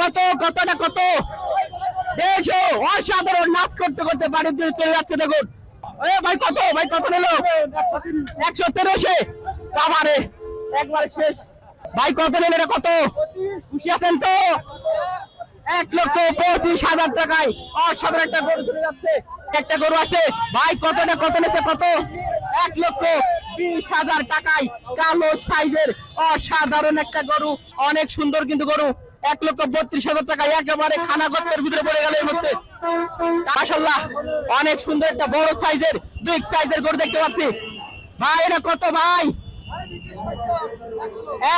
কত কতটা কত? দেড়শো অসাধারণ নাচ করতে করতে বাড়ির দিকে চলে যাচ্ছে, দেখুন। এ, ভাই কত ভাই কত নিল? একশো তেরোশে। বাবারে একবার শেষ। ভাই কত নিল এটা কত? খুশি আছেন তো? এক লক্ষ পঁচিশ হাজার টাকায় অসাধারণ একটা গরু চলে যাচ্ছে। একটা গরু আছে। ভাই কতটা কত নেছে, কত? এক লক্ষ বিশ হাজার টাকায় কালো সাইজের অসাধারণ একটা গরু। অনেক সুন্দর কিন্তু গরু। এক লক্ষ বত্রিশ হাজার টাকা একেবারে খানা গর্তের ভিতরে পড়ে গেল এই মুহূর্তে। মাসাল্লাহ অনেক সুন্দর একটা বড় সাইজের বিগ সাইজের গরু দেখতে পাচ্ছি। ভাই, এটা কত ভাই?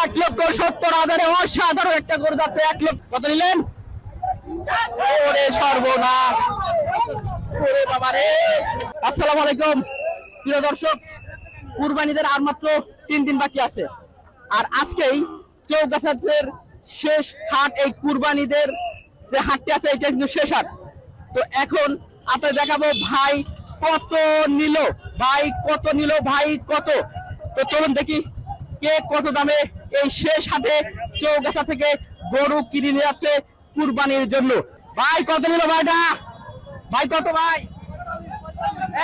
এক লক্ষ সত্তর হাজারে অসাধারণ একটা গরু যাচ্ছে। এক লক্ষ, কত নিলেন? ওরে আলাইকুম। প্রিয় দর্শক, কুরবানিদের আর মাত্র তিন দিন বাকি আছে। আর আজকেই চৌগাছার শেষ হাট এই কুরবানিদের যে হাটটি আছে, এটা কিন্তু শেষ হাট। তো এখন আপনাদের দেখাবো ভাই কত নিল, ভাই কত নিল, ভাই কত। তো চলুন দেখি কে কত দামে এই শেষ হাটে চৌগাছা থেকে গরু কিনে নিয়ে যাচ্ছে কুরবানির জন্য। ভাই, কত নিল ভাইটা? ভাই, কত ভাই?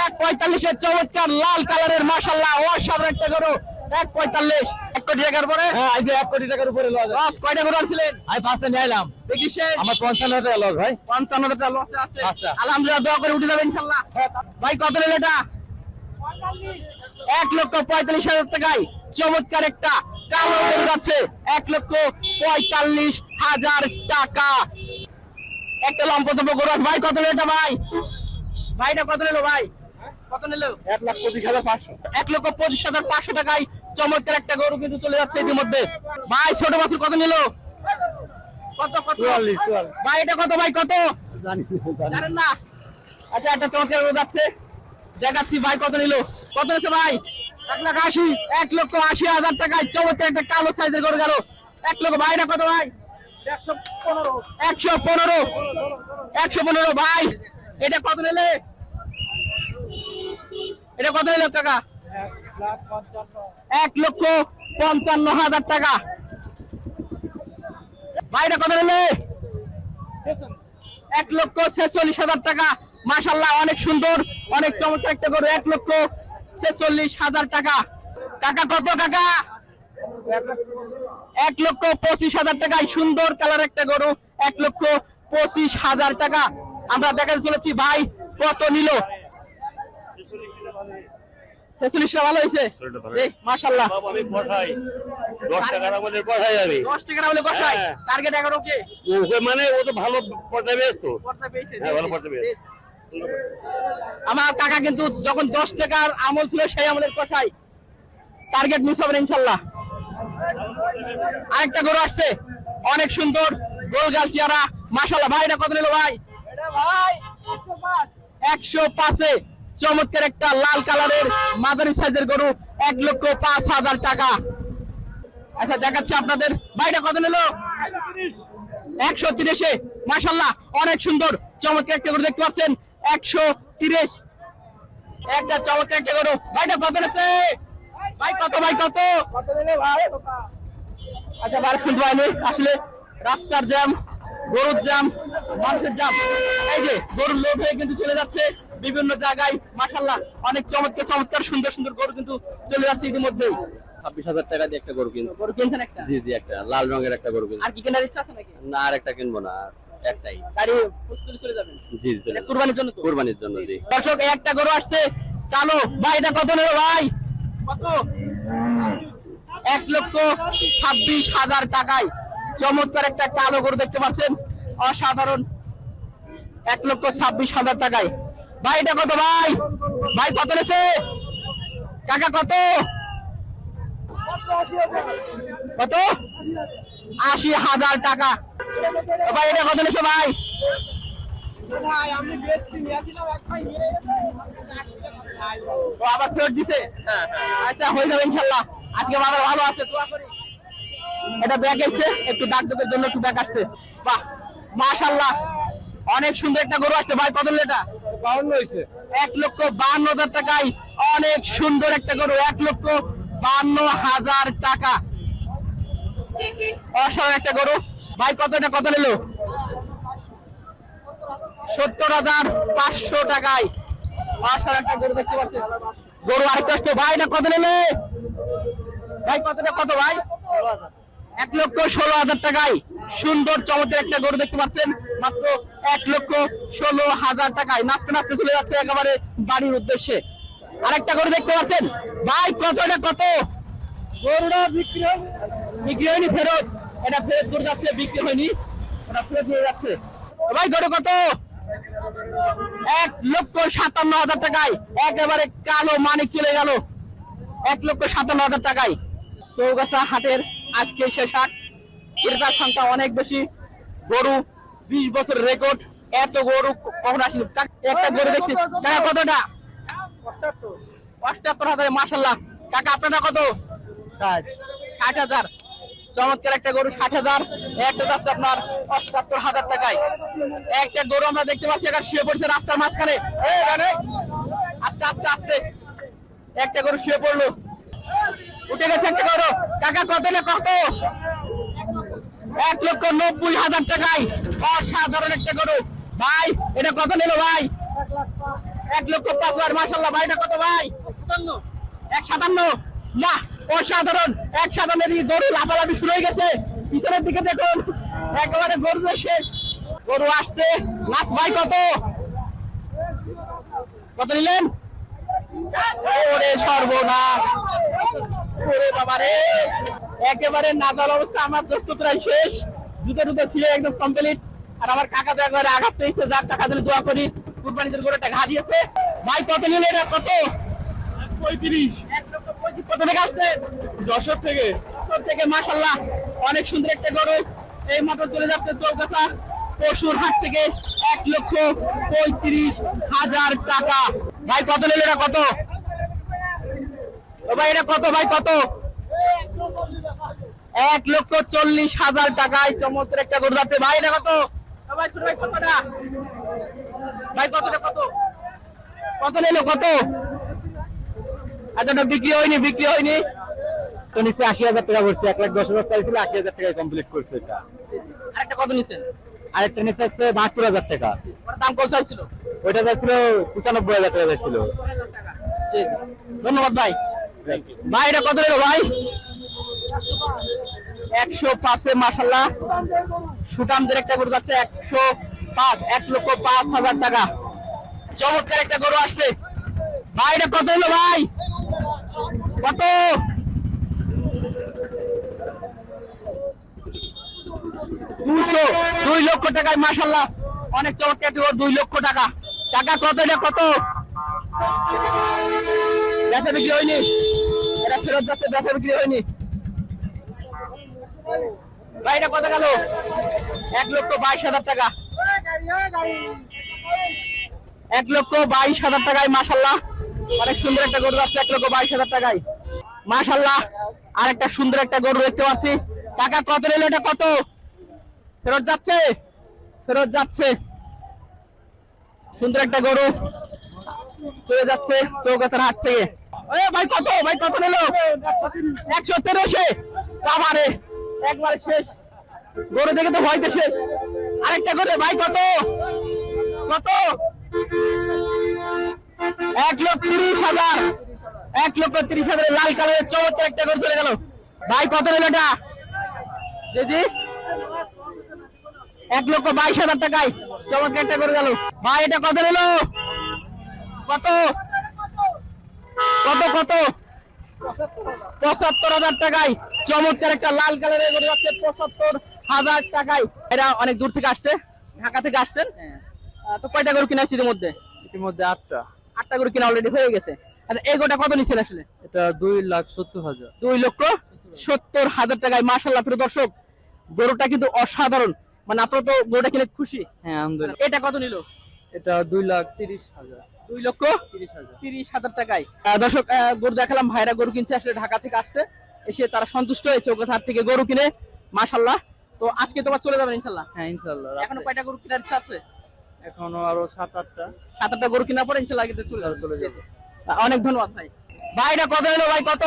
এক পঁয়তাল্লিশের চমৎকার লাল কালারের মাসাল্লাহ অসাধারণ একটা গরু। এক পঁয়তাল্লিশ এক কোটি টাকার পরে হ্যাঁ এই যে এক কোটি টাকার উপরে লস লস কয়টা গরু আনছিলেন? আমি পাঁচটা নিয়ে এলাম দেখি শেষ আমার পঞ্চান্ন টাকা লস ভাই। পঞ্চান্ন টাকা লসে আছে আলহামদুলিল্লাহ দোয়া করে উঠে যাবে ইনশাল্লাহ। ভাই কত নিল এটা? এক লক্ষ পঁয়তাল্লিশ হাজার টাকায় চমৎকার একটা কালো যাচ্ছে। এক লক্ষ পঁয়তাল্লিশ হাজার টাকা। একটা লম্পতম্প গরু ভাই কত নিল এটা ভাই? ভাইটা কত নিল ভাই? কত নিল? এক লাখ পঁচিশ হাজার পাঁচশো। এক লক্ষ পঁচিশ হাজার পাঁচশো টাকায় চমৎকার একটা গরু কিন্তু চলে যাচ্ছে ইতিমধ্যে। ভাই ছোট বাছুর কত নিল? কত কত। ভাই এটা কত ভাই কত? জানি জানি জানেন না? আচ্ছা একটা চমৎকার গরু যাচ্ছে। দেখাচ্ছি ভাই কত নিল? কত নিচ্ছে ভাই? এক লাখ আশি এক লক্ষ আশি হাজার টাকায় চমৎকার একটা কালো সাইজের গরু গেল। এক লক্ষ ভাইটা কত ভাই? একশো পনেরো। একশো পনেরো। একশো পনেরো ভাই। এটা কত নিলে? এটা কত নিল টাকা এক লক্ষ পঞ্চান্ন হাজার টাকা। ভাই এটা কত নিলে এক লক্ষ ছেচল্লিশ হাজার টাকা। মাসাল্লাহ অনেক সুন্দর, অনেক চমৎকার একটা গরু। এক লক্ষ ছেচল্লিশ হাজার টাকা। টাকা কত টাকা এক লক্ষ পঁচিশ হাজার টাকায় সুন্দর কালার একটা গরু। এক লক্ষ পঁচিশ হাজার টাকা। আমরা দেখাতে চলেছি, ভাই, কত নিল? ছেচল্লিশটা ভালো হয়েছে। মাসাল্লাহ আমি বসাই। দশ টাকার মধ্যে বসাই যাবে দশ টাকা হলে বসাই। হ্যাঁ। টার্গেট এগারো কে ওকে মানে ও তো ভালো পর্দা বেশ তো। হ্যাঁ, ভালো পড়তে পেরেছে। আমার কাকা কিন্তু যখন দশ টাকার আমল ছিল সেই আমলের কষাই টার্গেট মিস হবে ইনশাল্লাহ আরেকটা গরু আসছে। অনেক সুন্দর গোল গোলগাল চেহারা। মাসাল্লাহ ভাই এটা কত নিল ভাই? একশো পাঁচে। চমৎকার একটা লাল কালারের মাদারি সাইজের গরু এক লক্ষ পাঁচ হাজার টাকা। আচ্ছা দেখাচ্ছি আপনাদের। বাড়িটা কত নিল? একশো তিরিশে। মাসাল্লাহ অনেক সুন্দর। চমৎকার একটা গরু দেখতে পাচ্ছেন। একশো তিরিশ। একটা চমৎকার একটা গরু। ভাইটা কত নিচ্ছে? ভাই, কত ভাই, কত? আচ্ছা বার শুনতে পাইনি। আসলে রাস্তার জ্যাম, গরুর জ্যাম, মানুষের জ্যাম। এই যে, গরুর লোড হয়ে কিন্তু চলে যাচ্ছে। বিভিন্ন জায়গায় মাসাল্লাহ অনেক চমৎকার চমৎকার সুন্দর সুন্দর গরু কিন্তু চলে যাচ্ছে ইতিমধ্যেই। ছাব্বিশ হাজার টাকা দিয়ে একটা গরু কিনছি। গরু কিনছেন একটা? জি জি একটা। লাল রঙের একটা গরু কিনছি। আর কি কেনার ইচ্ছা আছে নাকি? না আর একটা কিনবো না একটাই। গাড়ি চলে যাবেন জি জি কুরবানির জন্য তো? কুরবানির জন্য জি। দর্শক একটা গরু আসছে কালো। ভাই এটা কত নেবে ভাই? কত? এক লক্ষ ছাব্বিশ হাজার টাকায়। চমৎকার একটা কালো গরু দেখতে পাচ্ছেন। অসাধারণ। এক লক্ষ ছাব্বিশ হাজার টাকায়। ভাই, এটা কত ভাই? ভাই, কত নেছে কাকা, কত? কত? আশি হাজার টাকা। ভাই, এটা কত নেছে ভাই? আবার আচ্ছা ইনশাল্লাহ। আজকে ভালো আছে এটা ব্যাগ এসে একটু ডাক্তারের জন্য একটু মাশাল্লাহ। অনেক সুন্দর একটা গরু আসছে। ভাই, কত এটা? এক লক্ষ বান্ন হাজার টাকায় অনেক সুন্দর একটা গরু, এক লক্ষ বান্ন হাজার টাকা। অসাধারণ একটা গরু। ভাই, কত এটা, কত নিল? সত্তর হাজার পাঁচশো টাকায়। টাকা গরু দেখতে পাচ্ছেন। গরু আরেকটা আসছে। ভাই, এটা কত নিলে? ভাই, কতটা, কত ভাই? এক লক্ষ ষোলো হাজার টাকায় সুন্দর চমৎকার একটা গরু দেখতে পাচ্ছেন। মাত্র এক লক্ষ ষোলো হাজার টাকায়। নাচতে নাচতে চলে যাচ্ছে একেবারে বাড়ির উদ্দেশ্যে। আরেকটা গরু দেখতে পাচ্ছেন। ভাই, কত এটা কত? গরুটা বিক্রি বিক্রি হয়নি ফেরত। এটা ফেরত গরু যাচ্ছে, বিক্রি হয়নি। এটা ফেরত নিয়ে যাচ্ছে। ভাই, গরু কত? এক লক্ষ সাতান্ন হাজার টাকায়। একেবারে কালো মানিক চলে গেল। এক লক্ষ সাতান্ন হাজার টাকায়। চৌগাছা হাটের আজকে শেষ হাট ক্রেতার সংখ্যা অনেক বেশি। গরু বিশ বছর রেকর্ড এত গরু কখন আসেনি কা- একটা গরু দেখছি। কাকা কতটা? অষ্টাত্তর হাজার মাসাল্লাহ কাকা আপনারা কত? ষাট। ষাট হাজার। চমৎকার একটা গরু ষাট হাজার। একটা যাচ্ছে আপনার অষ্টাত্তর হাজার টাকায়। একটা গরু আমরা দেখতে পাচ্ছি একটা শুয়ে পড়ছে রাস্তার মাঝখানে। আস্তে আস্তে আস্তে। একটা গরু শুয়ে পড়ল। উঠে গেছে একটা গরু। টাকা কত না কত? এক লক্ষ নব্বই হাজার টাকায় অসাধারণ একটা গরু। ভাই, এটা কত নিল ভাই? এক লক্ষ পাঁচ হাজার মাসাল্লাহ ভাই, এটা কত ভাই? এক সাতান্ন। না, অসাধারণ। এক এদিকে গরু লাফালাফি শুরু হয়ে গেছে। পিছনের দিকে দেখুন, একেবারে গরু শেষ গরু আসছে। লাস্ট ভাই, কত? কত নিলেন? ওরে সর্বনাশ। ওরে একেবারে নাজাল অবস্থা আমার দোস্ত প্রায় শেষ। জুতো টুতো ছিল একদম কমপ্লিট আর আমার কাকা তো একবারে আঘাত পেয়েছে যার টাকা দিলে দোয়া করি কুরবানিদের করে টাকা দিয়েছে। ভাই কত নিলে এটা? কত? পঁয়ত্রিশ। কত থেকে আসছে? যশোর থেকে। যশোর থেকে মাসাল্লাহ অনেক সুন্দর একটা গরু। এই মাত্র চলে যাচ্ছে চৌকাছা পশুর হাট থেকে এক লক্ষ পঁয়ত্রিশ হাজার টাকা। ভাই কত নিলে এটা? কত? ও ভাই এটা কত ভাই কত? এক লক্ষ চল্লিশ হাজার টাকায় চমৎকার একটা গরু যাচ্ছে। ভাই এটা কত? ভাই ছোট ভাই কতটা? ভাই কতটা কত? কত নিলো কত? আচ্ছা বিক্রি হয়নি বিক্রি হয়নি। তো নিচে আশি হাজার টাকা এক লাখ দশ হাজার চাইছিল আশি হাজার টাকায় কমপ্লিট করছে এটা। আরেকটা কত নিছেন আরেকটা নিচে হচ্ছে বাহাত্তর হাজার টাকা। দাম কত চাইছিল? ওইটা পঁচানব্বই হাজার টাকা ধন্যবাদ ভাই। ভাই কত নিলো ভাই? একশো পাঁচে মাসাল্লাহ সুটামদের একটা গরু যাচ্ছে একশো পাঁচ, এক লক্ষ পাঁচ হাজার টাকা। চমৎকার একটা গরু আসছে। ভাই কত হলো ভাই? কত? দুশো দুই লক্ষ টাকায় মাসাল্লাহ অনেক চমৎকার দুই লক্ষ টাকা। টাকা কত, এটা কত? বেচা বিক্রি হয়নি। এটা ফেরত যাচ্ছে বেচা বিক্রি হয়নি। ভাই কত গেল? এক লক্ষ বাইশ হাজার টাকা। এক লক্ষ বাইশ হাজার টাকায় মাসাল্লাহ অনেক সুন্দর একটা গরু যাচ্ছে, এক লক্ষ বাইশ হাজার টাকায়। মাসাল্লাহ আর একটা সুন্দর একটা গরু দেখতে পাচ্ছি। টাকা কত নিল এটা? কত? ফেরত যাচ্ছে? ফেরত যাচ্ছে। সুন্দর একটা গরু চলে যাচ্ছে চৌকাতার হাট থেকে। এ, ভাই কত? ভাই কত নিল? একশো তেরোশে। বাবারে একবারে শেষ। গরু দেখে তো ভয়তে শেষ। আরেকটা করে, ভাই কত? কত? এক লক্ষ তিরিশ হাজার। এক লক্ষ তিরিশ হাজার লাল কালারের চমৎকার একটা করে চলে গেল। ভাই কত নিল এটা? জি এক লক্ষ বাইশ হাজার টাকায় চমৎকার একটা করে গেল। ভাই, এটা কত নিল? কত? কত কত? পঁচাত্তর হাজার টাকায় চমৎকার একটা লাল কালারের গরু যাচ্ছে পঁচাত্তর হাজার টাকায়। এটা অনেক দূর থেকে আসছে ঢাকা থেকে আসছেন? তো কয়টা গরু কিনা আসছে মধ্যে ইতিমধ্যে আটটা। আটটা গরু কিনা অলরেডি হয়ে গেছে। আচ্ছা এই গোটা কত নিচ্ছেন আসলে? এটা দুই লাখ সত্তর হাজার। দুই লক্ষ সত্তর হাজার টাকায় মার্শাল্লাহ প্রিয় দর্শক গরুটা কিন্তু অসাধারণ। মানে আপনারা তো গরুটা কিনে খুশি? হ্যাঁ আলহামদুলিল্লাহ। এটা কত নিল? এটা দুই লাখ তিরিশ হাজার। দুই লক্ষ তিরিশ হাজার। টাকায়। দর্শক গরু দেখালাম ভাইরা গরু কিনছে আসলে ঢাকা থেকে আসছে। এসে তারা সন্তুষ্ট হয়েছে ওকে থেকে গরু কিনে মাশাল্লাহ তো আজকে তোমার চলে যাবেন ইনশাল্লাহ হ্যাঁ ইনশাল্লাহ এখনও কয়টা গরু কেনার ইচ্ছা আছে? এখনও আরও সাত আটটা। সাত আটটা গরু কেনার পরে ইনশাল্লাহ কিন্তু চলে যাবে। চলে যাবে। অনেক ধন্যবাদ ভাই। ভাইটা কত হলো ভাই কত?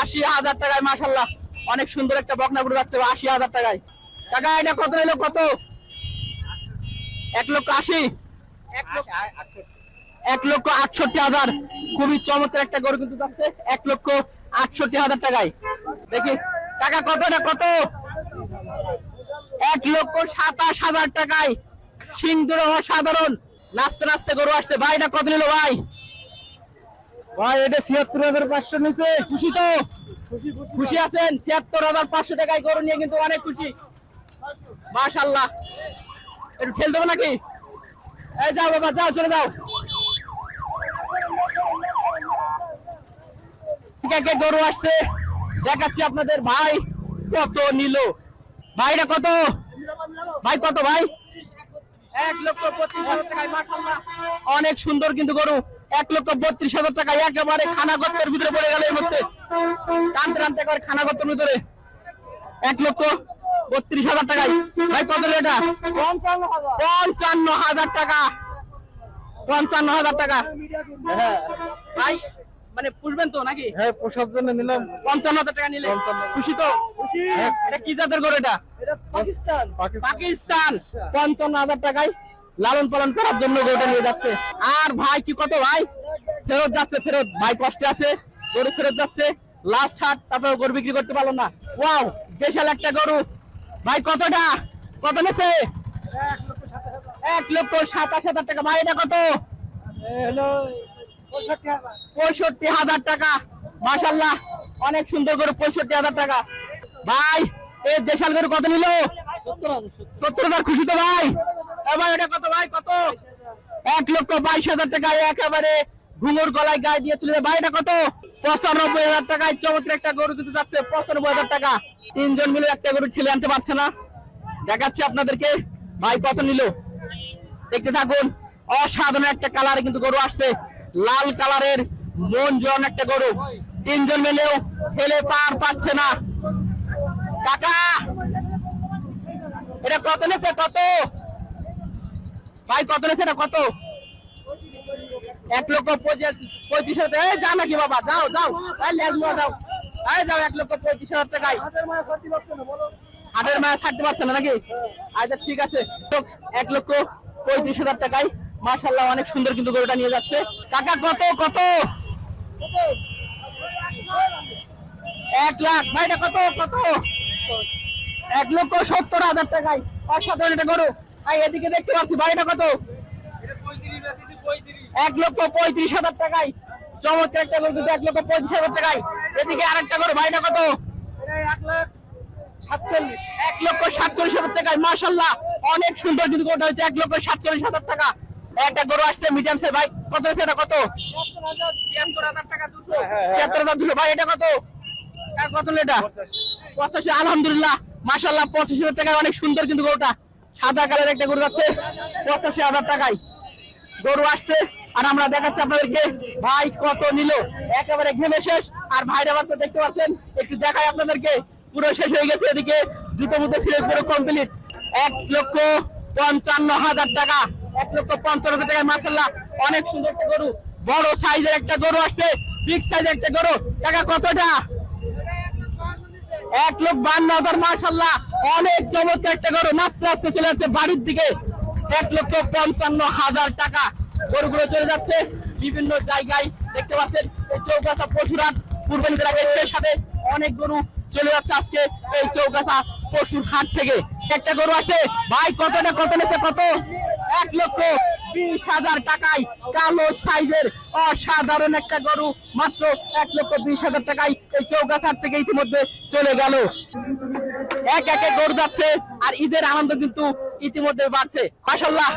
আশি হাজার টাকায় মাশাল্লাহ অনেক সুন্দর একটা বকনা গরু যাচ্ছে আশি হাজার টাকায়। টাকা এটা কত নিল কত? এক লক্ষ আশি। এক লক্ষ আটষট্টি। হাজার। খুবই চমৎকার একটা গরু কিন্তু যাচ্ছে। এক লক্ষ আটষট্টি হাজার টাকায়। দেখি টাকা কতটা কত? এক লক্ষ সাতাশ হাজার টাকায়। সিংদুর অসাধারণ নাচতে নাচতে গরু আসছে। ভাই এটা কত নিল ভাই? ভাই এটা ছিয়াত্তর হাজার পাঁচশো নিচে খুশি তো? খুশি আছেন? ছিয়াত্তর হাজার পাঁচশো টাকায় গরু নিয়ে কিন্তু অনেক খুশি। মাশাল্লাহ একটু খেল দেবো নাকি? এই যাও বাবা, যাও, চলে যাও। একে গরু আসছে। দেখাচ্ছি আপনাদের ভাই কত নিল। ভাইটা কত? ভাই কত ভাই? এক লক্ষ অনেক সুন্দর কিন্তু গরু। এক লক্ষ বত্রিশ হাজার টাকা একেবারে খানা গর্তের ভিতরে পড়ে গেল এই মধ্যে টানতে টানতে একেবারে খানা গর্তের ভিতরে। এক লক্ষ বত্রিশ হাজার টাকায়। ভাই কত এটা? পঞ্চান্ন হাজার টাকা। পঞ্চান্ন হাজার টাকা। হ্যাঁ। ভাই মানে পুষবেন তো নাকি? হ্যাঁ পোষার জন্য নিলাম। পঞ্চান্ন হাজার টাকা নিলে। খুশি তো? হ্যাঁ। এটা কি জাতের গরু এটা? পাকিস্তান। পাকিস্তান। পঞ্চান্ন হাজার টাকায় লালন পালন করার জন্য গরুটা নিয়ে যাচ্ছে। আর ভাই কি কত ভাই? ফেরত যাচ্ছে ফেরত। ভাই কষ্টে আছে। গরু ফেরত যাচ্ছে। লাস্ট হাট তারপরে গরু বিক্রি করতে পারল না। ওয়াও বিশাল একটা গরু। ভাই, কতটা? কত নেছে এক লক্ষ সাতাশ হাজার টাকা। ভাই, এটা কত? পঁয়ষট্টি হাজার টাকা। মাসাল্লাহ অনেক সুন্দর করে পঁয়ষট্টি হাজার টাকা। ভাই এই দেশাল গরু কত নিল? সত্তর হাজার খুশি তো ভাই। এবার এটা কত ভাই, কত? এক লক্ষ বাইশ হাজার টাকা, একেবারে ঘুঙুর গলায় গায়ে দিয়ে তুলে। ভাই, এটা কত? পঁচানব্বই হাজার টাকায় চমৎকার একটা গরু কিন্তু যাচ্ছে, পঁচানব্বই হাজার টাকা। তিনজন মিলে একটা গরু ঠেলে আনতে পারছে না। দেখাচ্ছি আপনাদেরকে, ভাই কত নিল? দেখতে থাকুন, অসাধারণ একটা কালারে কিন্তু গরু আসছে। লাল কালারের মন জন একটা গরু। তিনজন মিলেও ফেলে পার পাচ্ছে না। টাকা এটা কত নেছে? কত? ভাই, কত নেছে? এটা কত? এক লক্ষ পঁচিশ পঁয়ত্রিশ হাজার টাকা। এই যা নাকি বাবা যাও যাও। যাও এই যাও এক লক্ষ পঁয়ত্রিশ হাজার টাকায় হাটের মায়া ছাড়তে পারছে না নাকি? আচ্ছা ঠিক আছে। এক লক্ষ পঁয়ত্রিশ হাজার টাকায় মাশাল্লাহ অনেক সুন্দর কিন্তু গরুটা নিয়ে যাচ্ছে। টাকা কত কত? এক লাখ। ভাইটা কত কত? এক লক্ষ সত্তর হাজার টাকায়। অসাধারণ একটা গরু। এদিকে দেখতে পাচ্ছি ভাইটা কত? এক লক্ষ পঁয়ত্রিশ হাজার টাকায়। চমৎকার একটা গরু কিন্তু এক লক্ষ পঁয়ত্রিশ হাজার টাকায়। এদিকে আরেকটা গরু ভাইটা কত? সাতচল্লিশ। এক লক্ষ সাতচল্লিশ হাজার টাকায় অনেক সুন্দর কিন্তু গরুটা হচ্ছে এক লক্ষ সাতচল্লিশ হাজার টাকা। একটা গরু আসছে মিডিয়াম ভাই কত এটা কত? ছিয়াত্তর হাজার দুশো। ভাই এটা কত? কত এটা? পঁচাশি। আলহামদুলিল্লাহ মাসাল্লাহ পঁচাশি হাজার টাকায় অনেক সুন্দর কিন্তু গরুটা। সাদা কালার একটা গরু যাচ্ছে পঁচাশি হাজার টাকায়। গরু আসছে আর আমরা দেখাচ্ছি আপনাদেরকে ভাই কত নিল। একেবারে ঘেমে শেষ। আর ভাইরা আবার তো দেখতে পাচ্ছেন, একটু দেখাই আপনাদেরকে। পুরো শেষ হয়ে গেছে এদিকে। দুটো মধ্যে সিরিজ পুরো কমপ্লিট এক লক্ষ পঞ্চান্ন হাজার টাকা। এক লক্ষ পঞ্চান্ন হাজার টাকা মাসাল্লাহ অনেক সুন্দর একটা গরু। বড় সাইজের একটা গরু আসছে। বিগ সাইজের একটা গরু। টাকা কতটা? এক লোক বান্ন হাজার মাসাল্লাহ অনেক চমৎকার একটা গরু। নাচতে নাচতে চলে যাচ্ছে বাড়ির দিকে। এক লক্ষ পঞ্চান্ন হাজার টাকা। গরুগুলো চলে যাচ্ছে। বিভিন্ন জায়গায় দেখতে পাচ্ছেন, এই চৌকাছা পশুরাট কুরবানিদের আগে সাথে অনেক গরু চলে যাচ্ছে আজকে এই চৌকাছা পশুর হাট থেকে। একটা গরু আছে, ভাই, কতটা, কত নেছে কত? এক লক্ষ বিশ হাজার টাকায়, কালো সাইজের অসাধারণ একটা গরু, মাত্র এক লক্ষ বিশ হাজার টাকায় এই চৌকাছার থেকে ইতিমধ্যে চলে গেল। এক একে গরু যাচ্ছে, আর ঈদের আনন্দ কিন্তু ইতিমধ্যে বাড়ছে। মাসাল্লাহ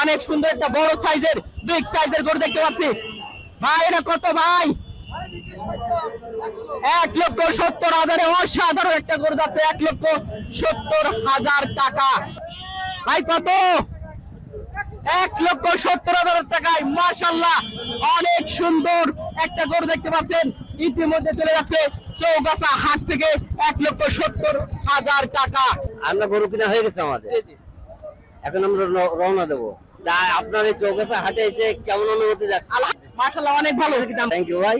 অনেক সুন্দর একটা বড় সাইজের বিগ সাইজের গরু দেখতে পাচ্ছি। ভাই এটা কত ভাই? এক লক্ষ সত্তর হাজারে অসাধারণ একটা গরু যাচ্ছে এক লক্ষ সত্তর হাজার টাকা। ভাই কত? এক লক্ষ সত্তর হাজার টাকায় মাসাল্লাহ অনেক সুন্দর একটা গরু দেখতে পাচ্ছেন। ইতিমধ্যে চলে যাচ্ছে চৌগাছা হাট থেকে এক লক্ষ সত্তর হাজার টাকা। আমরা গরু কিনা হয়ে গেছে আমাদের। এখন আমরা রওনা দেবো। আপনার এই চৌকাছা হাটে এসে কেমন অনুভূতি যাচ্ছে অনেক ভালো থ্যাংক ইউ ভাই।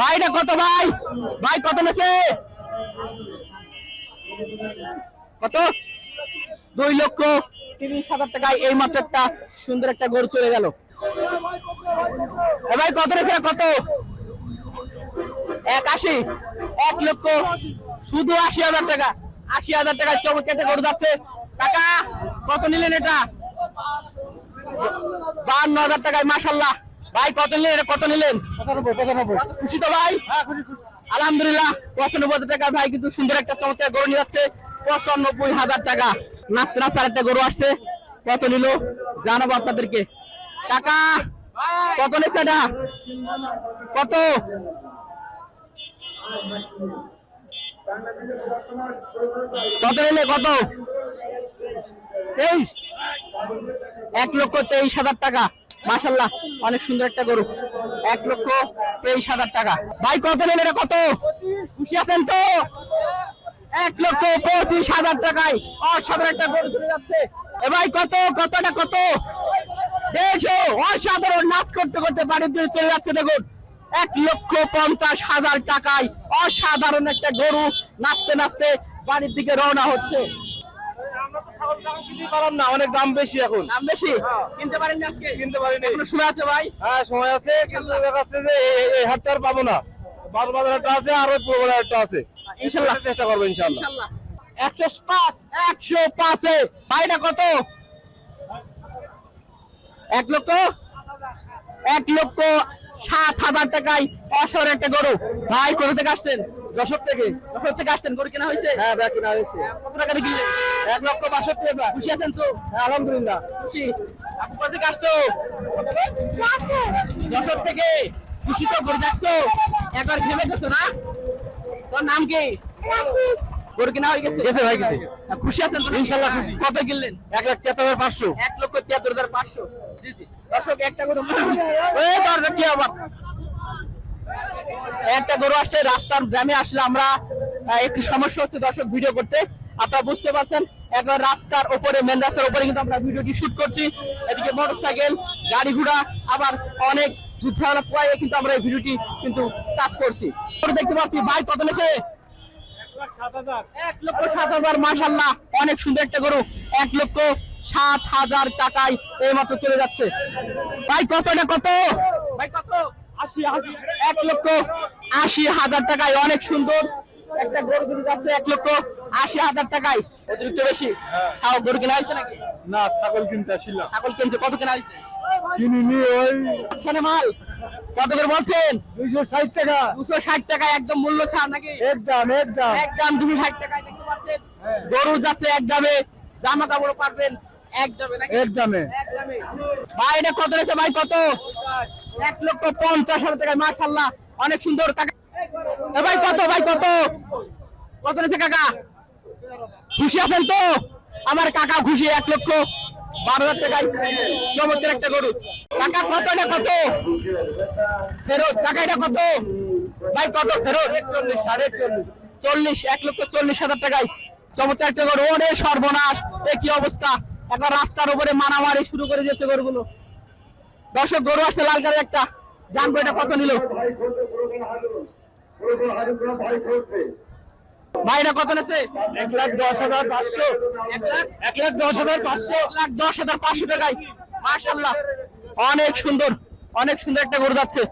ভাই এটা কত ভাই? ভাই কত নেছে কত? দুই লক্ষ তিরিশ হাজার টাকায় এই মাত্র একটা সুন্দর একটা গরু চলে গেল। ভাই কত রেখে কত? এক আশি এক লক্ষ। শুধু আশি হাজার টাকা। আশি হাজার টাকায় চমৎকার একটা গরু যাচ্ছে। টাকা কত নিলেন এটা? বান্ন হাজার টাকায় মাসাল্লাহ ভাই কত নিলেন এটা? কত নিলেন? খুশি তো ভাই? আলহামদুলিল্লাহ পঁচানব্বই টাকা ভাই কিন্তু সুন্দর একটা চমৎকার গরু নিয়ে যাচ্ছে। পঁচানব্বই হাজার টাকা। নাচতে নাচতে আরেকটা গরু আসছে। কত নিল? জানাব আপনাদেরকে। টাকা কত নিচ্ছে এটা? কত? কত নিলে কত? তেইশ। এক লক্ষ তেইশ হাজার টাকা। মাসাল্লাহ অনেক সুন্দর একটা গরু। এক লক্ষ তেইশ হাজার টাকা। ভাই, কত এটা কত? খুশি আছেন তো? এক লক্ষ পঁচিশ হাজার টাকায় অসাধারণ একটা গরু চলে যাচ্ছে। এ ভাই, কত? কতটা কত? দেড়শো। অসাধারণ নাচ করতে করতে বাড়ির দিকে চলে যাচ্ছে দেখুন। এক লক্ষ পঞ্চাশ হাজার টাকায় অসাধারণ একটা গরু নাচতে নাচতে বাড়ির দিকে রওনা হচ্ছে। অনেক দাম বেশি এখন। দাম বেশি? কিনতে পারেননি আজকে? কিনতে পারিনি। সময় আছে ভাই? হ্যাঁ সময় আছে কিন্তু দেখা যে এই- এই হাটটা আর পাবো না। বারো বাজার একটা আছে আর ওই পুরো বাজার আছে। ইনশাল্লাহ। চেষ্টা করব ইনশাল্লাহ। ইনশাল্লাহ। একশো পাঁচ। একশো পাঁচে ভাইটা কত? এক লক্ষ? এক লক্ষ সাত হাজার টাকায় অসর একটা গরু। ভাই কোথা থেকে আসছেন? যশোর থেকে। যশোর থেকে আসছেন? গরু কেনা হয়েছে? হ্যাঁ ব্যাগ কিনা হয়েছে। কত টাকা দিয়ে কিনলেন এক লক্ষ বাষট্টি হাজার। খুশি আছেন তো? হ্যাঁ আলহামদুলিল্লাহ। খুশি? আপনি কোথা থেকে আসছো? যশোর থেকে। খুশি তো গরু দেখছ? একবার ভেবে গেছো না? তোর নাম কি? গরু কেনা হয়ে গেছে? গেছে ভাই, গেছে। খুশি আছেন তো ইনশাল্লাহ খুশি। কত কিনলেন? এক লাখ তিয়াত্তর হাজার পাঁচশো। এক লক্ষ তিয়াত্তর হাজার পাঁচশো। জি জি। দর্শক একটা গরু কি আবার একটা গরু আসছে, রাস্তার গ্রামে আসলে আমরা একটু সমস্যা হচ্ছে দর্শক ভিডিও করতে। আপনারা বুঝতে পারছেন একবার রাস্তার উপরে মেন রাস্তার উপরে কিন্তু আমরা ভিডিওটি শুট করছি। এদিকে মোটরসাইকেল গাড়ি ঘোড়া, আবার অনেক যুদ্ধালা পোয়ায় কিন্তু আমরা এই ভিডিওটি কিন্তু কাজ করছি। দেখতে পাচ্ছি বাইক কত নেছে এক লক্ষ সাত হাজার মাসাল্লাহ অনেক সুন্দর একটা গরু। এক লক্ষ সাত হাজার টাকায় এই মাত্র চলে যাচ্ছে। ভাই কত এটা কত? আশি এক লক্ষ আশি হাজার টাকায় অনেক সুন্দর। একটা গরু কিনে যাচ্ছে এক লক্ষ আশি হাজার টাকায়। অতিরিক্ত বেশি? ছাও গরু কেনা হয়েছে নাকি? না ছাগল কিনতে আসছিলাম ছাগল কিনছে কত কেনা হয়েছে? কিনিনি ওই ওখানে মাল কত করে বলছেন? দুইশো ষাট টাকা। দুশো ষাট টাকায় একদম মূল্য ছাড় নাকি? একদম একদম একদম দুশো ষাট টাকায় দেখতে পাচ্ছেন? গরু যাচ্ছে এক দামে জামা কাপড় পারবেন এক দামে এক দামে। ভাই এটা কত রয়েছে ভাই কত? এক লক্ষ পঞ্চাশ হাজার টাকা মার্শাল্লাহ অনেক সুন্দর কাকা। ভাই, কত ভাই, কত? কত রয়েছে কাকা? খুশি আছেন তো? আমার কাকা খুশি, এক লক্ষ বারো হাজার টাকায় চমৎকার একটা গরু। কাকা, কত এটা কত? ফেরত, কাকা, এটা কত? ভাই, কত ফেরত? একচল্লিশ, সাড়ে একচল্লিশ। চল্লিশ, এক লক্ষ চল্লিশ হাজার টাকায় চমৎকার একটা গরু। ওরে সর্বনাশ, এ কি অবস্থা? এখন রাস্তার উপরে মারামারি শুরু করে দিয়েছে গরুগুলো। দর্শক গরু আসছে লাল কালার একটা। জানব এটা কত নিল? ভাইরা কত নেছে? এক লাখ দশ হাজার পাঁচশো। এক লাখ? দশ হাজার পাঁচশো। এক লাখ দশ হাজার পাঁচশো টাকায়। মাসাল্লাহ অনেক সুন্দর। অনেক সুন্দর একটা গরু যাচ্ছে।